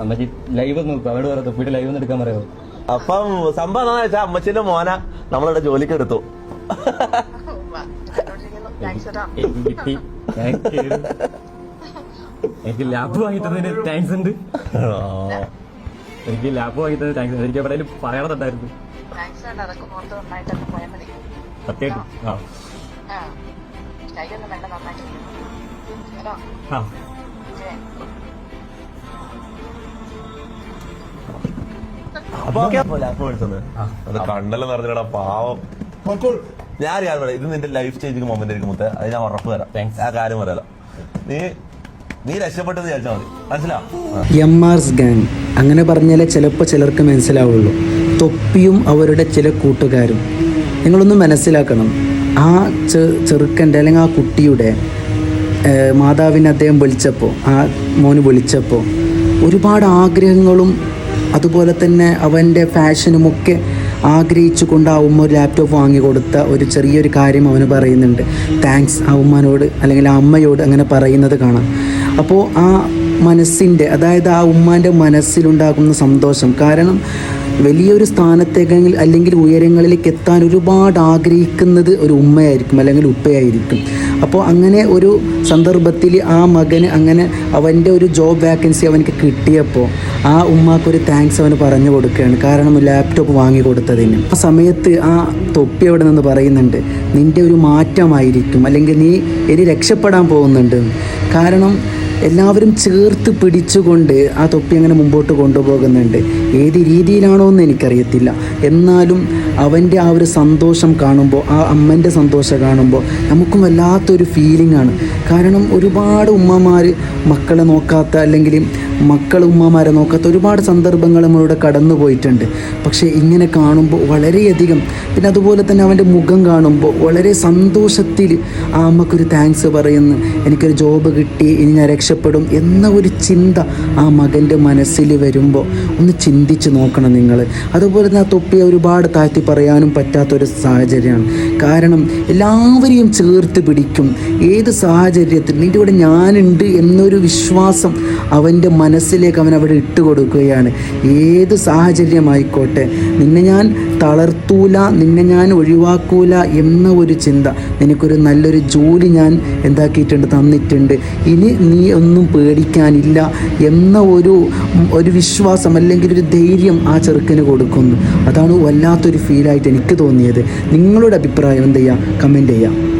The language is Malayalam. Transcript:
അമ്മച്ചി ലൈവ് ഒന്ന് നോക്കും. അവിടെ പറയാം തൊപ്പിട്ട് ലൈവ് ഒന്ന് എടുക്കാൻ പറയാമോ അപ്പം സംഭവം എന്താണെന്ന് വെച്ചാൽ അമ്മച്ചിന്റെ മോന നമ്മളിവിടെ ജോലിക്ക് എടുത്തു. എനിക്ക് കിട്ടി ലാപ്പ് വാങ്ങി തന്നതിന് താങ്ക്സ് ഉണ്ട്. എനിക്ക് ലാപ്പ് വാങ്ങി തന്നതിന് താങ്ക്സ് എനിക്ക് എവിടെയും പറയണതുണ്ടായിരുന്നു. സത്യമായിട്ടും ആ. ആ. അപ്പൊ ഓക്കെ. അത് കണ്ണൽ നിറഞ്ഞടാ പാവം. ഞാൻ ഞാൻ പറയാം ഇത് നിന്റെ ലൈഫ് ചേഞ്ചിങ് മൊമെന്റ് ആയിരിക്കും മുത്തേ. അത് ഞാൻ ഉറപ്പ് തരാം. ആ കാര്യം പറയാലോ. നീ നീ രക്ഷപ്പെട്ടത് വിചാരിച്ചാൽ മതി. മനസ്സിലാ? എം ആർസ് ഗാങ് അങ്ങനെ പറഞ്ഞാലേ ചിലപ്പോൾ ചിലർക്ക് മനസ്സിലാവുള്ളൂ. തൊപ്പിയും അവരുടെ ചില കൂട്ടുകാരും. നിങ്ങളൊന്ന് മനസ്സിലാക്കണം. ആ ചെ ചെറുക്കന്റെ അല്ലെങ്കിൽ ആ കുട്ടിയുടെ മാതാവിനെ അദ്ദേഹം വിളിച്ചപ്പോൾ ആ മോന് വിളിച്ചപ്പോൾ ഒരുപാട് ആഗ്രഹങ്ങളും അതുപോലെ തന്നെ അവന്റെ ഫാഷനുമൊക്കെ ആഗ്രഹിച്ചു കൊണ്ട് ആ ഉമ്മ ഒരു ലാപ്ടോപ്പ് വാങ്ങിക്കൊടുത്ത ഒരു ചെറിയൊരു കാര്യം അവന് പറയുന്നുണ്ട്. താങ്ക്സ് ആ ഉമ്മനോട് അല്ലെങ്കിൽ ആ അമ്മയോട് അങ്ങനെ പറയുന്നത് കാണാം. അപ്പോൾ ആ മനസ്സിന്റെ അതായത് ആ ഉമ്മാന്റെ മനസ്സിലുണ്ടാകുന്ന സന്തോഷം. കാരണം വലിയൊരു സ്ഥാനത്തേക്കെങ്കിൽ അല്ലെങ്കിൽ ഉയരങ്ങളിലേക്ക് എത്താൻ ഒരുപാട് ആഗ്രഹിക്കുന്നത് ഒരു ഉമ്മയായിരിക്കും അല്ലെങ്കിൽ ഉപ്പയായിരിക്കും. അപ്പോൾ അങ്ങനെ ഒരു സന്ദർഭത്തിൽ ആ മകന് അങ്ങനെ അവന്റെ ഒരു ജോബ് വാക്കൻസി അവനക്ക് കിട്ടിയപ്പോൾ ആ ഉമ്മാക്കൊരു താങ്ക്സ് അവന് പറഞ്ഞു കൊടുക്കുകയാണ്. കാരണം ലാപ്ടോപ്പ് വാങ്ങി കൊടുത്തതിന്. ആ സമയത്ത് ആ തൊപ്പി അവിടെ നിന്ന് പറയുന്നുണ്ട് നിന്റെ ഒരു മാറ്റമായിരിക്കും. അല്ലെങ്കിൽ നീ ഇനി രക്ഷപ്പെടാൻ പോകുന്നുണ്ട്. കാരണം എല്ലാവരും ചേർത്ത് പിടിച്ചുകൊണ്ട് ആ തൊപ്പി അങ്ങനെ മുമ്പോട്ട് കൊണ്ടുപോകുന്നുണ്ട്. ഏത് രീതിയിലാണോ എന്ന് എനിക്കറിയത്തില്ല. എന്നാലും അവന്റെ ആ ഒരു സന്തോഷം കാണുമ്പോൾ ആ അമ്മന്റെ സന്തോഷം കാണുമ്പോൾ നമുക്കും വല്ലാത്തൊരു ഫീലിംഗ് ആണ്. കാരണം ഒരുപാട് ഉമ്മമാർ മക്കളെ നോക്കാത്ത അല്ലെങ്കിൽ മക്കൾ ഉമ്മമാരെ നോക്കാത്ത ഒരുപാട് സന്ദർഭങ്ങൾ നമ്മളിവിടെ കടന്നു പോയിട്ടുണ്ട് പക്ഷേ ഇങ്ങനെ കാണുമ്പോൾ വളരെയധികം പിന്നെ അതുപോലെ തന്നെ അവന്റെ മുഖം കാണുമ്പോൾ വളരെ സന്തോഷത്തിൽ ആ അമ്മക്കൊരു താങ്ക്സ് പറയുന്നു. എനിക്കൊരു ജോബ് കിട്ടി ഇനി ഞാൻ രക്ഷപ്പെടും എന്ന ഒരു ചിന്ത ആ മകന്റെ മനസ്സിൽ വരുമ്പോൾ ഒന്ന് ചിന്തിച്ച് നോക്കണം നിങ്ങൾ. അതുപോലെ തന്നെ ആ തൊപ്പിയെ ഒരുപാട് താഴ്ത്തി പറയാനും പറ്റാത്തൊരു സാഹചര്യമാണ്. കാരണം എല്ലാവരെയും ചേർത്ത് പിടിക്കും. ഏത് സാഹചര്യത്തിൽ നിന്റെ കൂടെ ഞാനുണ്ട് എന്നൊരു വിശ്വാസം അവന്റെ മനസ്സിലേക്ക് അവൻ അവിടെ ഇട്ട് കൊടുക്കുകയാണ് ഏത് സാഹചര്യമായിക്കോട്ടെ നിന്നെ ഞാൻ തളർത്തൂല നിന്നെ ഞാൻ ഒഴിവാക്കൂല എന്ന ഒരു ചിന്ത. നിനക്കൊരു നല്ലൊരു ജോലി ഞാൻ എന്താക്കിയിട്ടുണ്ട് തന്നിട്ടുണ്ട്. ഇനി നീ ഒന്നും പേടിക്കാനില്ല എന്ന ഒരു ഒരു വിശ്വാസം അല്ലെങ്കിൽ ഒരു ധൈര്യം ആ ചെറുക്കന് കൊടുക്കുന്നു. അതാണ് വല്ലാത്തൊരു ഫീലായിട്ട് എനിക്ക് തോന്നിയത്. നിങ്ങളുടെ അഭിപ്രായം എന്ത് ചെയ്യുക കമന്റ് ചെയ്യുക